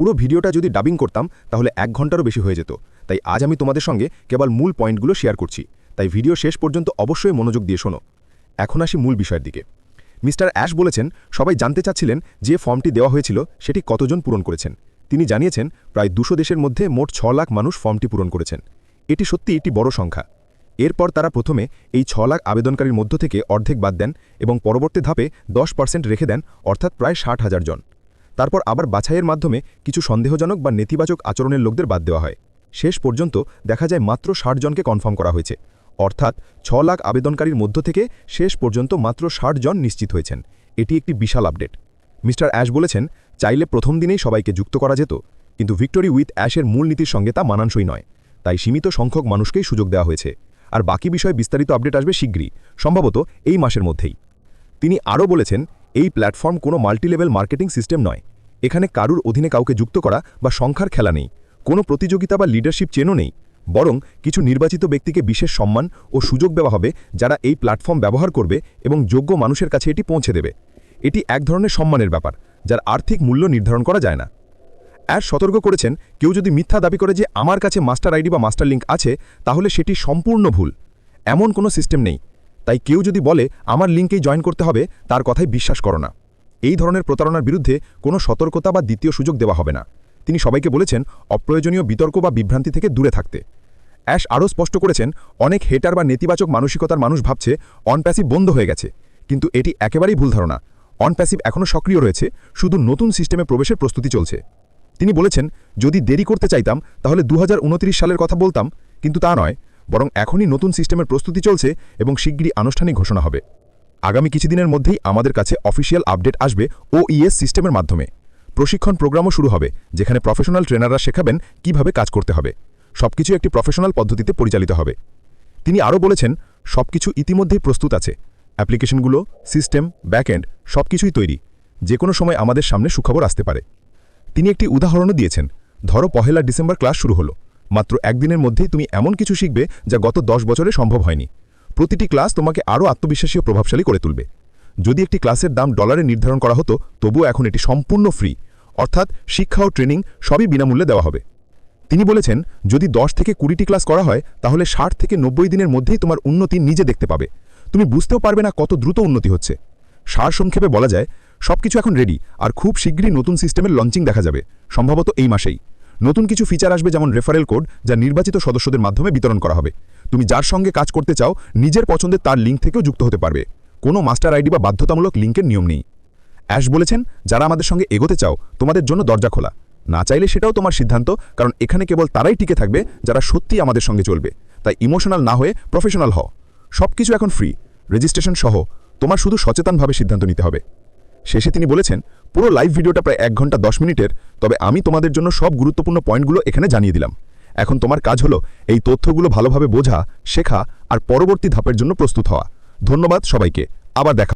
পুরো ভিডিওটা যদি ডাবিং করতাম, তাহলে এক ঘন্টারও বেশি হয়ে যেত। তাই আজ আমি তোমাদের সঙ্গে কেবল মূল পয়েন্টগুলো শেয়ার করছি। তাই ভিডিও শেষ পর্যন্ত অবশ্যই মনোযোগ দিয়ে শোনো। এখন আসি মূল বিষয়ের দিকে। মিস্টার অ্যাশ বলেছেন, সবাই জানতে চাচ্ছিলেন যে ফর্মটি দেওয়া হয়েছিল, সেটি কতজন পূরণ করেছেন। তিনি জানিয়েছেন, প্রায় দুশো দেশের মধ্যে মোট ছ লাখ মানুষ ফর্মটি পূরণ করেছেন। এটি সত্যি একটি বড় সংখ্যা। এরপর তারা প্রথমে এই ছ লাখ আবেদনকারীর মধ্য থেকে অর্ধেক বাদ দেন এবং পরবর্তী ধাপে দশ পার্সেন্ট রেখে দেন, অর্থাৎ প্রায় ষাট হাজার জন। তারপর আবার বাছাইয়ের মাধ্যমে কিছু সন্দেহজনক বা নেতিবাচক আচরণের লোকদের বাদ দেওয়া হয়। শেষ পর্যন্ত দেখা যায় মাত্র ষাট জনকে কনফার্ম করা হয়েছে। অর্থাৎ ছ লাখ আবেদনকারীর মধ্য থেকে শেষ পর্যন্ত মাত্র ষাট জন নিশ্চিত হয়েছেন। এটি একটি বিশাল আপডেট। মিস্টার অ্যাশ বলেছেন, চাইলে প্রথম দিনেই সবাইকে যুক্ত করা যেত, কিন্তু ভিক্টোরি উইথ অ্যাশের মূল নীতির সঙ্গে তা মানানসই নয়। তাই সীমিত সংখ্যক মানুষকেই সুযোগ দেওয়া হয়েছে। আর বাকি বিষয়ে বিস্তারিত আপডেট আসবে শীঘ্রই, সম্ভবত এই মাসের মধ্যেই। তিনি আরও বলেছেন এই প্ল্যাটফর্ম কোনো মাল্টিলেভেল মার্কেটিং সিস্টেম নয়। এখানে কারুর অধীনে কাউকে যুক্ত করা বা সংখ্যার খেলা নেই, কোনো প্রতিযোগিতা বা লিডারশিপ চেনও নেই, বরং কিছু নির্বাচিত ব্যক্তিকে বিশেষ সম্মান ও সুযোগ দেওয়া হবে যারা এই প্ল্যাটফর্ম ব্যবহার করবে এবং যোগ্য মানুষের কাছে এটি পৌঁছে দেবে। এটি এক ধরনের সম্মানের ব্যাপার, যার আর্থিক মূল্য নির্ধারণ করা যায় না। অ্যাশ সতর্ক করেছেন, কেউ যদি মিথ্যা দাবি করে যে আমার কাছে মাস্টার আইডি বা মাস্টার লিঙ্ক আছে, তাহলে সেটি সম্পূর্ণ ভুল। এমন কোনো সিস্টেম নেই। তাই কেউ যদি বলে, আমার লিঙ্কেই জয়েন করতে হবে, তার কথাই বিশ্বাস করো না। এই ধরনের প্রতারণার বিরুদ্ধে কোনো সতর্কতা বা দ্বিতীয় সুযোগ দেওয়া হবে না। তিনি সবাইকে বলেছেন, অপ্রয়োজনীয় বিতর্ক বা বিভ্রান্তি থেকে দূরে থাকতে। অ্যাশ আরও স্পষ্ট করেছেন, অনেক হেটার বা নেতিবাচক মানসিকতার মানুষ ভাবছে, অনপ্যাসিভ বন্ধ হয়ে গেছে। কিন্তু এটি একেবারেই ভুল ধারণা। অনপ্যাসিভ এখনও সক্রিয় রয়েছে, শুধু নতুন সিস্টেমে প্রবেশের প্রস্তুতি চলছে। তিনি বলেছেন, যদি দেরি করতে চাইতাম, তাহলে দু হাজার উনত্রিশ সালের কথা বলতাম, কিন্তু তা নয়। বরং এখনই নতুন সিস্টেমের প্রস্তুতি চলছে এবং শিগগিরই আনুষ্ঠানিক ঘোষণা হবে। আগামী কিছুদিনের মধ্যেই আমাদের কাছে অফিসিয়াল আপডেট আসবে ওইএস সিস্টেমের মাধ্যমে। প্রশিক্ষণ প্রোগ্রামও শুরু হবে, যেখানে প্রফেশনাল ট্রেনাররা শেখাবেন কীভাবে কাজ করতে হবে। সবকিছু একটি প্রফেশনাল পদ্ধতিতে পরিচালিত হবে। তিনি আরও বলেছেন, সবকিছু ইতিমধ্যেই প্রস্তুত আছে। অ্যাপ্লিকেশনগুলো, সিস্টেম, ব্যাকএন্ড, সবকিছুই তৈরি। যে কোনো সময় আমাদের সামনে সুখবর আসতে পারে। তিনি একটি উদাহরণও দিয়েছেন। ধরো পহেলা ডিসেম্বর ক্লাস শুরু হলো। মাত্র একদিনের মধ্যেই তুমি এমন কিছু শিখবে যা গত দশ বছরে সম্ভব হয়নি। প্রতিটি ক্লাস তোমাকে আরও আত্মবিশ্বাসী ও প্রভাবশালী করে তুলবে। যদি একটি ক্লাসের দাম ডলারে নির্ধারণ করা হতো, তবুও এখন এটি সম্পূর্ণ ফ্রি। অর্থাৎ শিক্ষা ও ট্রেনিং সবই বিনামূল্যে দেওয়া হবে। তিনি বলেছেন, যদি দশ থেকে কুড়িটি ক্লাস করা হয়, তাহলে ষাট থেকে নব্বই দিনের মধ্যেই তোমার উন্নতি নিজে দেখতে পাবে। তুমি বুঝতেও পারবে না কত দ্রুত উন্নতি হচ্ছে। সার সংক্ষেপে বলা যায়, সবকিছু এখন রেডি আর খুব শীঘ্রই নতুন সিস্টেমের লঞ্চিং দেখা যাবে, সম্ভবত এই মাসেই। নতুন কিছু ফিচার আসবে যেমন রেফারেল কোড যা নির্বাচিত সদস্যদের মাধ্যমে বিতরণ করা হবে। তুমি যার সঙ্গে কাজ করতে চাও, নিজের পছন্দের তার লিঙ্ক থেকেও যুক্ত হতে পারবে। কোনো মাস্টার আইডি বা বাধ্যতামূলক লিঙ্কের নিয়ম নেই। অ্যাশ বলেছেন, যারা আমাদের সঙ্গে এগোতে চাও, তোমাদের জন্য দরজা খোলা। না চাইলে সেটাও তোমার সিদ্ধান্ত, কারণ এখানে কেবল তারাই টিকে থাকবে যারা সত্যি আমাদের সঙ্গে চলবে। তাই ইমোশনাল না হয়ে প্রফেশনাল হও। সব কিছু এখন ফ্রি রেজিস্ট্রেশন সহ। তোমার শুধু সচেতনভাবে সিদ্ধান্ত নিতে হবে। শেষে তিনি বলেছেন, পুরো লাইভ ভিডিওটা প্রায় এক ঘণ্টা দশ মিনিটের, তবে আমি তোমাদের জন্য সব গুরুত্বপূর্ণ পয়েন্টগুলো এখানে জানিয়ে দিলাম। এখন তোমার কাজ হলো এই তথ্যগুলো ভালোভাবে বোঝা, শেখা আর পরবর্তী ধাপের জন্য প্রস্তুত হওয়া। ধন্যবাদ সবাইকে, আবার দেখা